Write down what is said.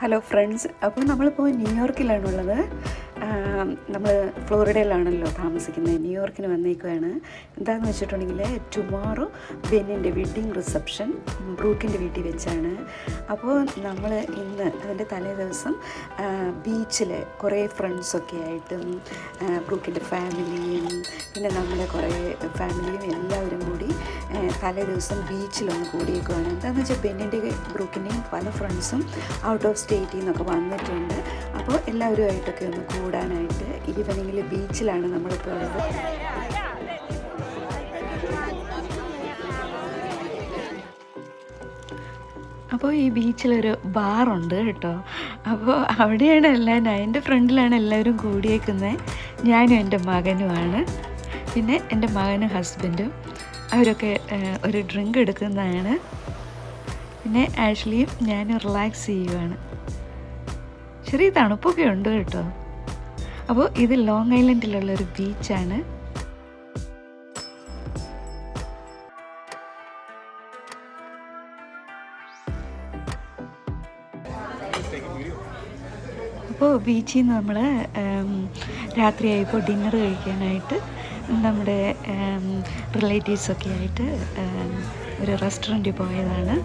Hello friends അപ്പോൾ നമ്മളിപ്പോൾ ന്യൂയോർക്കിലാണുള്ളത് നമ്മൾ ഫ്ലോറിഡയിലാണല്ലോ താമസിക്കുന്നത്. ന്യൂയോർക്കിന് വന്നേക്കുവാണ്. എന്താണെന്ന് വെച്ചിട്ടുണ്ടെങ്കിൽ ടുമോറോ ബെന്നിന്റെ വെഡ്ഡിങ് റിസപ്ഷൻ ബ്രൂക്കിന്റെ വീട്ടിൽ വെച്ചാണ്. അപ്പോൾ നമ്മൾ ഇന്ന് അതിന്റെ തലേ ദിവസം ബീച്ചിൽ കുറേ ഫ്രണ്ട്സൊക്കെ ആയിട്ടും ബ്രൂക്കിന്റെ ഫാമിലിയും പിന്നെ നമ്മുടെ കുറേ ഫാമിലിയും എല്ലാവരും കൂടി തലേ ദിവസം ബീച്ചിലൊന്ന് കൂടിയേക്കുവാണ്. എന്താണെന്ന് വെച്ചാൽ ബെന്നിന്റെ ബ്രൂക്കിന്റെയും പല ഫ്രണ്ട്സും ഔട്ട് ഓഫ് സ്റ്റേറ്റിൽ നിന്നൊക്കെ വന്നിട്ടുണ്ട്. അപ്പോൾ എല്ലാവരുമായിട്ടൊക്കെ ഒന്ന് കൂടാനായിട്ട് ഈവനിങ്ങിൽ ബീച്ചിലാണ് നമ്മളിപ്പോൾ ഉള്ളത്. അപ്പോൾ ഈ ബീച്ചിലൊരു ബാറുണ്ട് കേട്ടോ. അപ്പോൾ അവിടെയാണ് എല്ലാം എന്റെ ഫ്രണ്ടിലാണ് എല്ലാവരും കൂടിയേക്കുന്നത്. ഞാനും എന്റെ മകനുമാണ്. പിന്നെ എന്റെ മകനും ഹസ്ബൻഡും. അവരൊക്കെ ഒരു ഡ്രിങ്ക് എടുക്കുന്നതാണ്. പിന്നെ ആഷ്ലിയും ഞാനും റിലാക്സ് ചെയ്യുവാണ്. ചെറിയ തണുപ്പൊക്കെ ഉണ്ട് കേട്ടോ. അപ്പോൾ ഇത് ലോങ് ഐലൻഡിലുള്ള ഒരു ബീച്ചാണ്. അപ്പോൾ ബീച്ചിൽ നിന്ന് നമ്മൾ രാത്രിയായപ്പോൾ ഡിന്നർ കഴിക്കാനായിട്ട് നമ്മുടെ റിലേറ്റീവ്സൊക്കെ ആയിട്ട് ഒരു റെസ്റ്റോറന്റിൽ പോയതാണ്.